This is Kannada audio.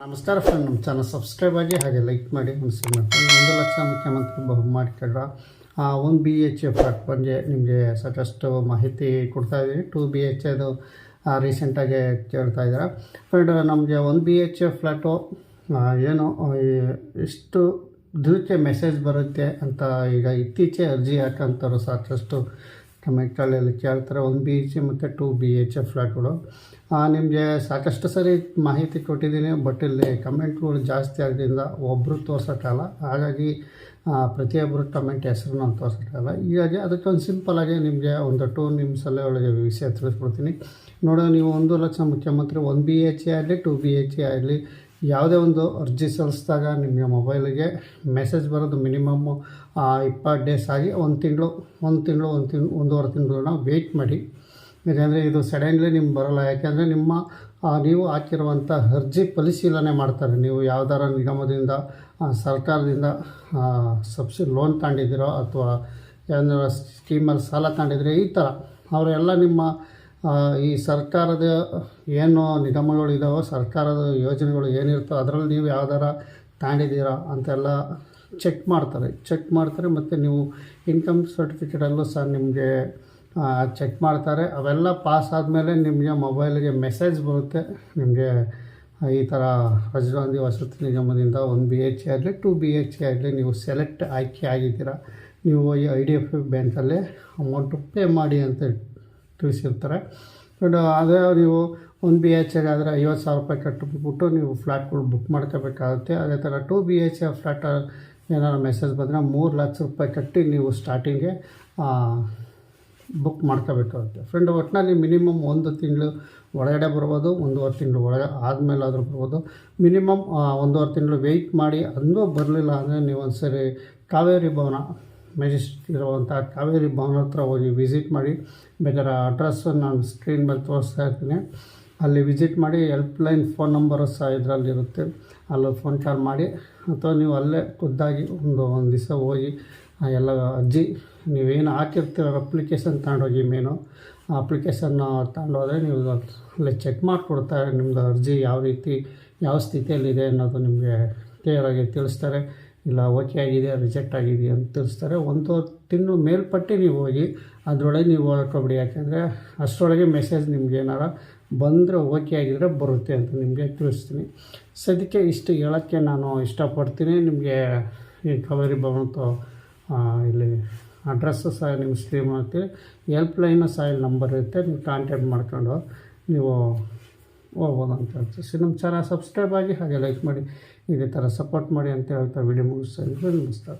ನಮಸ್ಕಾರ ಫ್ರೆಂಡ್ ನಮ್ಮ ಚಾನಲ್ ಸಬ್ಸ್ಕ್ರೈಬ್ ಆಗಿ ಹಾಗೆ ಲೈಕ್ ಮಾಡಿ ಮನಸ್ಸು ಮಾಡ್ತೀನಿ ಒಂದು ಲಕ್ಷ ಮುಖ್ಯಮಂತ್ರಿ ಬಹು ಮಾಡಿಕೊಂಡ್ರ ಒಂದು ಬಿ ಎಚ್ ಎ ಫ್ಲಾಟ್ ಬಗ್ಗೆ ನಿಮಗೆ ಸಾಕಷ್ಟು ಮಾಹಿತಿ ಕೊಡ್ತಾ ಇದ್ದೀವಿ ಟು ಬಿ ಎಚ್ ಎದು ರೀಸೆಂಟಾಗಿ ಕೇಳ್ತಾ ಇದ್ದಾರೆ. ಫ್ರೆಂಡ್ ನಮಗೆ ಒಂದು ಬಿ ಎಚ್ ಎ ಫ್ಲ್ಯಾಟು ಏನು ಇಷ್ಟು ದಿನಕ್ಕೆ ಮೆಸೇಜ್ ಬರುತ್ತೆ ಅಂತ ಈಗ ಇತ್ತೀಚೆ ಅರ್ಜಿ ಹಾಕೋಂಥವ್ರು ಸಾಕಷ್ಟು ಕಮೆಂಟಲ್ಲಿ ಕೇಳ್ತಾರೆ. ಒನ್ ಬಿ ಎಚ್ ಮತ್ತು ಟೂ ಬಿ ಎಚ್ ಎ ಫ್ಲ್ಯಾಟ್ಗಳು ನಿಮಗೆ ಸಾಕಷ್ಟು ಸರಿ ಮಾಹಿತಿ ಕೊಟ್ಟಿದ್ದೀನಿ, ಬಟ್ ಇಲ್ಲಿ ಕಮೆಂಟ್ಗಳು ಜಾಸ್ತಿ ಆಗೋದ್ರಿಂದ ಒಬ್ಬರು ತೋರ್ಸೋಕ್ಕಲ್ಲ ಹಾಗಾಗಿ ಪ್ರತಿಯೊಬ್ಬರು ಕಮೆಂಟ್ ಹೆಸರು ನಾನು ತೋರ್ಸೋಕ್ಕಲ್ಲ ಹೀಗಾಗಿ ಅದಕ್ಕೊಂದು ಸಿಂಪಲಾಗಿ ನಿಮಗೆ ಒಂದು ಟೂ ನಿಮಿಷಲ್ಲೇ ಒಳಗೆ ವಿಷಯ ತಿಳಿಸ್ಕೊಡ್ತೀನಿ. ನೋಡೋ ನೀವು ಒಂದು ಲಕ್ಷ ಮುಖ್ಯಮಂತ್ರಿ ಒನ್ ಬಿ ಎಚ್ ಎ ಆಗಲಿ, ಟು ಬಿ ಎಚ್ ಎ ಆಗಲಿ ಯಾವುದೇ ಒಂದು ಅರ್ಜಿ ಸಲ್ಲಿಸಿದಾಗ ನಿಮಗೆ ಮೊಬೈಲಿಗೆ ಮೆಸೇಜ್ ಬರೋದು ಮಿನಿಮಮ್ಮು ಇಪ್ಪತ್ತು ಡೇಸ್ ಆಗಿ ಒಂದು ತಿಂಗಳು ಒಂದು ತಿಂಗಳು ಒಂದು ತಿಂಗಳು ಒಂದೂವರೆ ತಿಂಗಳು ನಾವು ವೆಯ್ಟ್ ಮಾಡಿ. ಯಾಕೆಂದರೆ ಇದು ಸಡನ್ಲಿ ನಿಮ್ಗೆ ಬರೋಲ್ಲ. ಯಾಕೆಂದರೆ ನಿಮ್ಮ ನೀವು ಹಾಕಿರುವಂಥ ಅರ್ಜಿ ಪರಿಶೀಲನೆ ಮಾಡ್ತಾರೆ. ನೀವು ಯಾವ್ದಾರ ನಿಗಮದಿಂದ ಸರ್ಕಾರದಿಂದ ಸಬ್ಸಿಡಿ ಲೋನ್ ತಗೊಂಡಿದ್ದೀರೋ ಅಥವಾ ಏನಾರ ಸ್ಕೀಮಲ್ಲಿ ಸಾಲ ತಗೊಂಡಿದ್ರೆ ಈ ಥರ, ಅವರೆಲ್ಲ ನಿಮ್ಮ ಈ ಸರ್ಕಾರದ ಏನು ನಿಗಮಗಳು ಇದ್ದಾವೋ ಸರ್ಕಾರದ ಯೋಜನೆಗಳು ಏನಿರ್ತೋ ಅದರಲ್ಲಿ ನೀವು ಯಾವ್ದಾರ ತಗೊಂಡಿದ್ದೀರಾ ಅಂತೆಲ್ಲ ಚೆಕ್ ಮಾಡ್ತಾರೆ. ಚೆಕ್ ಮಾಡ್ತಾರೆ ಮತ್ತು ನೀವು ಇನ್ಕಮ್ ಸರ್ಟಿಫಿಕೇಟಲ್ಲೂ ಸಹ ನಿಮಗೆ ಚೆಕ್ ಮಾಡ್ತಾರೆ. ಅವೆಲ್ಲ ಪಾಸ್ ಆದಮೇಲೆ ನಿಮಗೆ ಮೊಬೈಲಿಗೆ ಮೆಸೇಜ್ ಬರುತ್ತೆ. ನಿಮಗೆ ಈ ಥರ ರಾಜೀವ್ ಗಾಂಧಿ ವಸತಿ ನಿಗಮದಿಂದ ಒಂದು ಬಿ ಎಚ್ ಎ ಆಗಲಿ ಟು ಬಿ ಎಚ್ ಎ ಆಗಲಿ ನೀವು ಸೆಲೆಕ್ಟ್ ಆಯ್ಕೆ ಆಗಿದ್ದೀರಾ. ನೀವು ಈ ಐ ಡಿ ಎಫ್ ಬ್ಯಾಂಕಲ್ಲೇ ಅಮೌಂಟು ಪೇ ಮಾಡಿ ಅಂತ ತಿಳಿಸಿರ್ತಾರೆ. ಬಟ್ ಅದೇ ನೀವು ಒಂದು ಬಿ ಎಚ್ ಆದರೆ ಐವತ್ತು ಸಾವಿರ ರೂಪಾಯಿ ಕಟ್ಟಿಬಿಟ್ಟು ನೀವು ಫ್ಲ್ಯಾಟ್ಗಳು ಬುಕ್ ಮಾಡ್ಕೋಬೇಕಾಗುತ್ತೆ. ಅದೇ ಥರ ಟು ಬಿ ಎಚ್ ಫ್ಲ್ಯಾಟ್ ಏನಾದ್ರು ಮೆಸೇಜ್ ಬಂದರೆ ಮೂರು ಲಕ್ಷ ರೂಪಾಯಿ ಕಟ್ಟಿ ನೀವು ಸ್ಟಾರ್ಟಿಂಗೆ ಬುಕ್ ಮಾಡ್ಕೋಬೇಕಾಗುತ್ತೆ. ಫ್ರೆಂಡ್ ಒಟ್ಟಿನಲ್ಲಿ ಮಿನಿಮಮ್ ಒಂದು ತಿಂಗಳು ಒಳಗಡೆ ಬರ್ಬೋದು, ಒಂದೂವರೆ ತಿಂಗಳು ಒಳಗೆ ಆದಮೇಲೆ ಆದರೂ ಬರ್ಬೋದು ಮಿನಿಮಮ್ ಒಂದೂವರೆ ತಿಂಗಳು ವೆಯ್ಟ್ ಮಾಡಿ ಅಂದೂ ಬರಲಿಲ್ಲ ಅಂದರೆ ನೀವು ಒಂದು ಸರಿ ಕಾವೇರಿ ಭವನ ಮೆಜೆಸ್ಟಿಕ್ ಇರುವಂಥ ಕಾವೇರಿ ಭವನ ಹತ್ರ ಹೋಗಿ ವಿಸಿಟ್ ಮಾಡಿ, ಬೇಕಾದ್ರೆ ಅಡ್ರೆಸ್ಸು ನಾನು ಸ್ಕ್ರೀನ್ ಮೇಲೆ ತೋರಿಸ್ತಾ ಇರ್ತೀನಿ. ಅಲ್ಲಿ ವಿಸಿಟ್ ಮಾಡಿ ಹೆಲ್ಪ್ಲೈನ್ ಫೋನ್ ನಂಬರು ಸಹ ಇದರಲ್ಲಿರುತ್ತೆ. ಅಲ್ಲಿ ಫೋನ್ ಕಾಲ್ ಮಾಡಿ, ಅಥವಾ ನೀವು ಅಲ್ಲೇ ಖುದ್ದಾಗಿ ಒಂದು ಒಂದು ದಿವಸ ಹೋಗಿ ಎಲ್ಲ ಅರ್ಜಿ, ನೀವೇನು ಹಾಕಿರ್ತೀರ ಅಪ್ಲಿಕೇಶನ್ ತಗೊಂಡೋಗಿ ಮೇನು, ಆ ಅಪ್ಲಿಕೇಶನ್ ತಗೊಂಡೋದ್ರೆ ನೀವು ಅಲ್ಲೇ ಚೆಕ್ ಮಾಡಿಕೊಡ್ತಾರೆ ನಿಮ್ಮದು ಅರ್ಜಿ ಯಾವ ರೀತಿ, ಯಾವ ಸ್ಥಿತಿಯಲ್ಲಿದೆ ಅನ್ನೋದು ನಿಮಗೆ ಕ್ಲಿಯರಾಗಿ ತಿಳಿಸ್ತಾರೆ. ಇಲ್ಲ ಓಕೆ ಆಗಿದೆ ರಿಜೆಕ್ಟ್ ಆಗಿದೆ ಅಂತ ತಿಳಿಸ್ತಾರೆ. ಒಂದು ತಿನ್ನು ಮೇಲ್ಪಟ್ಟು ನೀವು ಹೋಗಿ, ಅದರೊಳಗೆ ನೀವು ಹೊರಟೋಗ್ಬಿಡಿ ಯಾಕೆಂದರೆ ಅಷ್ಟರೊಳಗೆ ಮೆಸೇಜ್ ನಿಮ್ಗೆ ಏನಾರ ಬಂದರೆ ಓಕೆ ಆಗಿದ್ರೆ ಬರುತ್ತೆ ಅಂತ ನಿಮಗೆ ತಿಳಿಸ್ತೀನಿ. ಸದ್ಯಕ್ಕೆ ಇಷ್ಟು ಹೇಳೋಕ್ಕೆ ನಾನು ಇಷ್ಟಪಡ್ತೀನಿ. ನಿಮಗೆ ಈ ಕವರಿ ಭವನದ್ದು ಇಲ್ಲಿ ಅಡ್ರೆಸ್ಸು ಸಹ ನಿಮ್ಮ ಸ್ಟ್ರೀಮ್ ಮಾಡ್ತೀವಿ ಹೆಲ್ಪ್ಲೈನು ಸಹ ಇಲ್ಲಿ ನಂಬರ್ ಇರುತ್ತೆ. ನೀವು ಕಾಂಟ್ಯಾಕ್ಟ್ ಮಾಡ್ಕೊಂಡು ನೀವು ಹೋಗ್ಬೋದು ಅಂತ ಹೇಳ್ತೀವಿ ನಮ್ಮ ಚಾನಲ್ ಸಬ್ಸ್ಕ್ರೈಬ್ ಆಗಿ ಹಾಗೆ ಲೈಕ್ ಮಾಡಿ, ಇದೇ ಥರ ಸಪೋರ್ಟ್ ಮಾಡಿ ಅಂತ ಹೇಳ್ತಾ ವಿಡಿಯೋ ಮುಗಿಸ್ತಾ ನಮಸ್ಕಾರ